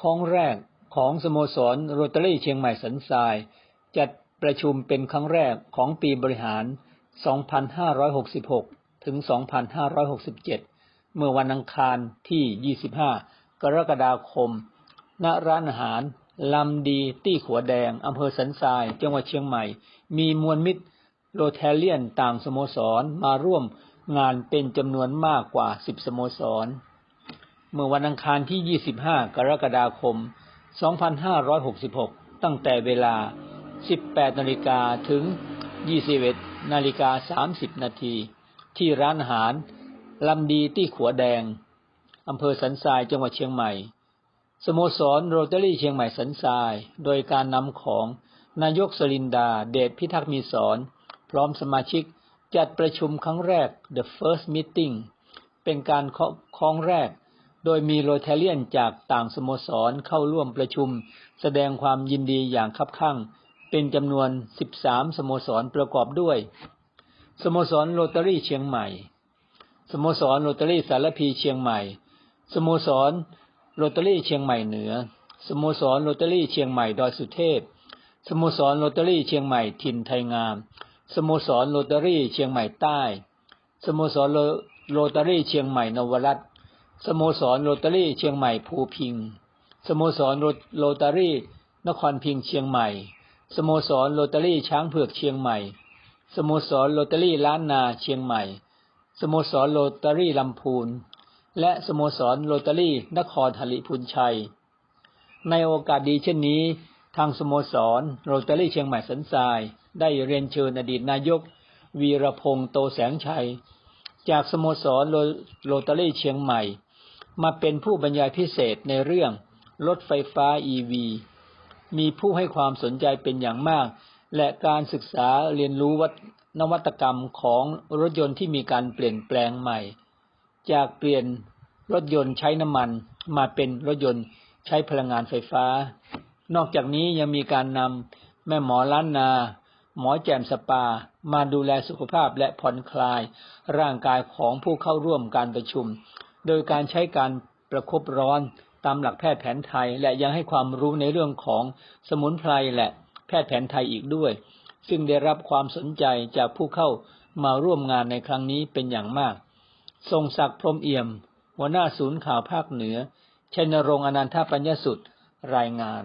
ครั้งแรกของสโมสรโรตารี่เชียงใหม่สันทราย จัดประชุมเป็นครั้งแรกของปีบริหาร 2566 ถึง 2567 เมื่อวันอังคารที่ 25 กรกฎาคม ณ ร้านอาหาร ลำดีตี้ขัวแดง อำเภอสันทราย จังหวัดเชียงใหม่ มีมวลมิตรโรเทเลียนต่างสโมสรมาร่วมงานเป็นจำนวนมากกว่า 10 สโมสร เมื่อวันอังคารที่ 25 กรกฎาคม 2566 ตั้งแต่เวลา 18 นาฬิกาถึง 21 นาฬิกา 30 นาทีที่ร้านอาหารลำดีตี้ขัวแดง อำเภอสันทรายจังหวัดเชียงใหม่ สโมสรโรตารี่เชียงใหม่สันทราย โดยการนำของนายกสลินดา เดชพิทักษ์มีสอน พร้อมสมาชิกจัดประชุมครั้งแรก The First Meeting เป็นการครั้งแรก โดยมีโรเทเลียนจากต่างสโมสรเข้าร่วมประชุม แสดงความยินดีอย่างคับคั่ง เป็นจำนวน 13 สโมสรประกอบด้วย สโมสรโรตารี่เชียงใหม่ สโมสรโรตารี่สารพีเชียงใหม่ สโมสรโรตารี่เชียงใหม่เหนือ สโมสรโรตารี่เชียงใหม่ดอยสุเทพ สโมสรโรตารี่เชียงใหม่ถิ่นไทยงาม สโมสรโรตารี่เชียงใหม่ใต้ สโมสรโรตารี่เชียงใหม่นวรัตน์ สโมสรโรตารี่เชียงใหม่ภูพิง สโมสรโรตารี่นครพิงเชียงใหม่ สโมสรโรตารี่ช้างเผือกเชียงใหม่ สโมสรโรตารี่ล้านนาเชียงใหม่ สโมสรโรตารี่ลำพูน และสโมสรโรตารี่นครหริพูนชัย ในโอกาสดีเช่นนี้ ทางสโมสรโรตารี่เชียงใหม่สันทราย ได้เรียนเชิญอดีตนายก วีรพงษ์โตแสงชัย จากสโมสรโรตารี่เชียงใหม่ มาเป็นผู้บรรยายพิเศษในเรื่องรถไฟฟ้า EV มีผู้ให้ความสนใจเป็นอย่างมาก และการศึกษาเรียนรู้นวัตกรรมของรถยนต์ที่มีการเปลี่ยนแปลงใหม่ จากเปลี่ยนรถยนต์ใช้น้ำมันมาเป็นรถยนต์ใช้พลังงานไฟฟ้า นอกจากนี้ยังมีการนำแม่หมอล้านนา หมอแจมสปา มาดูแลสุขภาพและผ่อนคลาย ร่างกายของผู้เข้าร่วมการประชุม โดยการใช้การประคบร้อนตามหลักแพทย์แผนไทย และยังให้ความรู้ในเรื่องของสมุนไพรและแพทย์แผนไทยอีกด้วย ซึ่งได้รับความสนใจจากผู้เข้ามาร่วมงานในครั้งนี้เป็นอย่างมาก ทรงศักดิ์พรมเอี่ยม หัวหน้าศูนย์ข่าวภาคเหนือชัยนรงค์อนันทปัญญสุดรายงาน